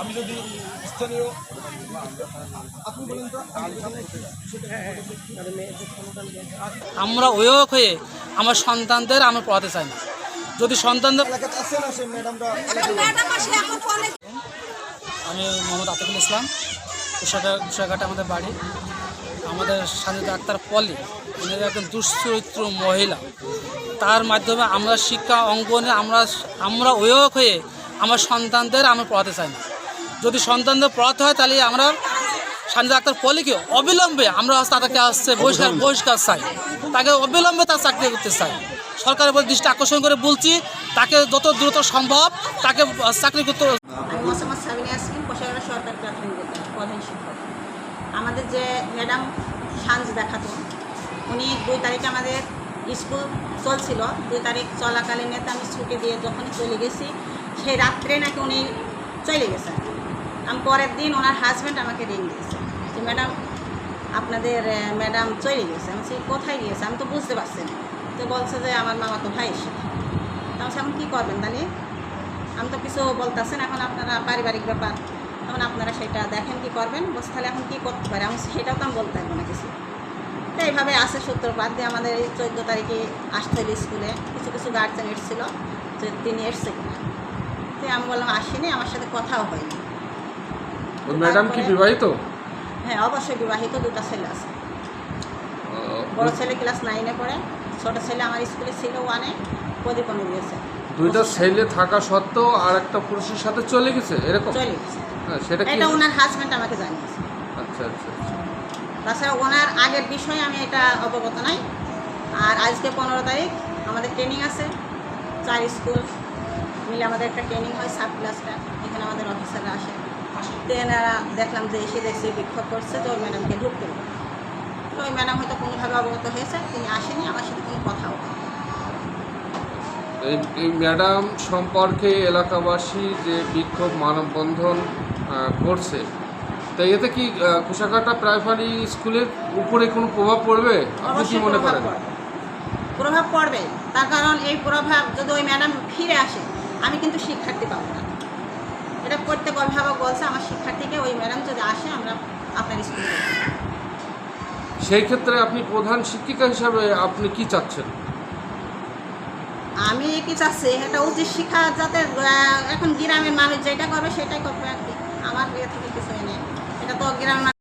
আমি যদি স্থানীয় বলেন তো আমরা অভিভাবক হয়ে আমার সন্তানদের আমরা পড়াতে চাই না। যদি সন্তানদের আমি মোহাম্মদ আতিকুল ইসলাম কুশাঘাট কুশাঘাটে আমাদের বাড়ি। আমাদের স্বাধীনতা ডাক্তার পলি উনি একজন দুশ্চরিত্র মহিলা তার মাধ্যমে আমরা শিক্ষা অঙ্গনে আমরা আমরা অভিভাবক হয়ে আমার সন্তানদের আমরা পড়াতে চাই না। যদি সন্তানদের পড়াতে হয় তাহলে আমরা স্বাধীনতা আক্তার পলিকে অবিলম্বে আমরা তাদেরকে আসছে বহিষ্কার বহিষ্কার চাই। তাকে অবিলম্বে তার চাকরি করতে চাই। সরকারের উপর দৃষ্টি আকর্ষণ করে বলছি তাকে যত দ্রুত সম্ভব তাকে চাকরি করতে আমাদের যে ম্যাডাম সাঞ্জ দেখাতো উনি দুই তারিখে আমাদের স্কুল চলছিল। দুই তারিখ চলাকালীন নেতা আমি ছুটি দিয়ে যখনই চলে গেছি সেই রাত্রে নাকি উনি চলে গেছেন। আমি পরের দিন ওনার হাজব্যান্ড আমাকে রিং দিয়েছে। যে ম্যাডাম আপনাদের ম্যাডাম চলে গেছে। আমি বলছি, কোথায় গিয়েছে? আমি তো বুঝতে পারছি না। তো বলছে যে আমার মামা তো ভাইয়ের সাথে। তা আমি বলছি, কী করবেন তাহলে? আমি তো কিছু বলতেছেন এখন আপনারা পারিবারিক ব্যাপার। তখন আপনারা সেটা দেখেন কি করবেন বলছে তাহলে এখন কী করতে পারে? আমি সেটাও তো আমি বলতে পারব না কিছু। তো এইভাবে আসে সূত্রপাত দিয়ে আমাদের এই চোদ্দ তারিখে আসতে হলো স্কুলে। কিছু কিছু গার্জেন এসেছিল যে তিনি এসছে কিনা। তো আমি বললাম আসেনি আমার সাথে কথাও হয়নি। ম্যাডাম কি বিবাহিত? হ্যাঁ অবশ্যই বিবাহিত দুটো ছেলে আছে। বড় ছেলে ক্লাস নাইনে পড়ে ছোটো ছেলে আমার স্কুলে ছিল ওয়ানে প্রদীপনে দিয়েছে দুইটা ছেলে থাকা সত্ত্বেও আর একটা পুরুষের সাথে চলে গেছে এরকম? চলে গেছে। হ্যাঁ, সেটা এটা ওনার হাজব্যান্ড আমাকে জানিয়েছে। আচ্ছা আচ্ছা আচ্ছা। তাছাড়া ওনার আগের বিষয়ে আমি এটা অবগত নাই। আর আজকে পনেরো তারিখ আমাদের ট্রেনিং আছে। চার স্কুল মিলে আমাদের একটা ট্রেনিং হয় সাব ক্লাসটা এখানে আমাদের অফিসাররা আসে। এনারা দেখলাম যে এসে দেখছে বিক্ষোভ করছে তো ওই ম্যাডামকে ঢুকতে। তো ওই ম্যাডাম হয়তো কোনোভাবে অবগত হয়েছে তিনি আসেনি আমার সাথে কোনো কথাও হয়নি। এই ম্যাডাম সম্পর্কে এলাকাবাসী যে বিক্ষোভ মানববন্ধন করছে তো এতে কি কুশাকাটা প্রাইমারি স্কুলের উপরে কোনো প্রভাব পড়বে আপনি কি মনে করেন। প্রভাব পড়বে তার কারণ এই প্রভাব যদি ওই ম্যাডাম ফিরে আসে আমি কিন্তু শিক্ষার্থী পাবো না এটা করতে অভিভাবক বলছে আমার শিক্ষার্থীকে ওই ম্যাডাম যদি আসে আমরা আপনার স্কুলে সেই ক্ষেত্রে আপনি প্রধান শিক্ষিকা হিসাবে আপনি কি চাচ্ছেন? আমি কি চাচ্ছি? এটা উচিত শিক্ষা যাতে এখন গ্রামের মানুষ যেটা করবে সেটাই করবে আর কি। আমার বিয়ে থেকে কিছু নেই। এটা তো গ্রামের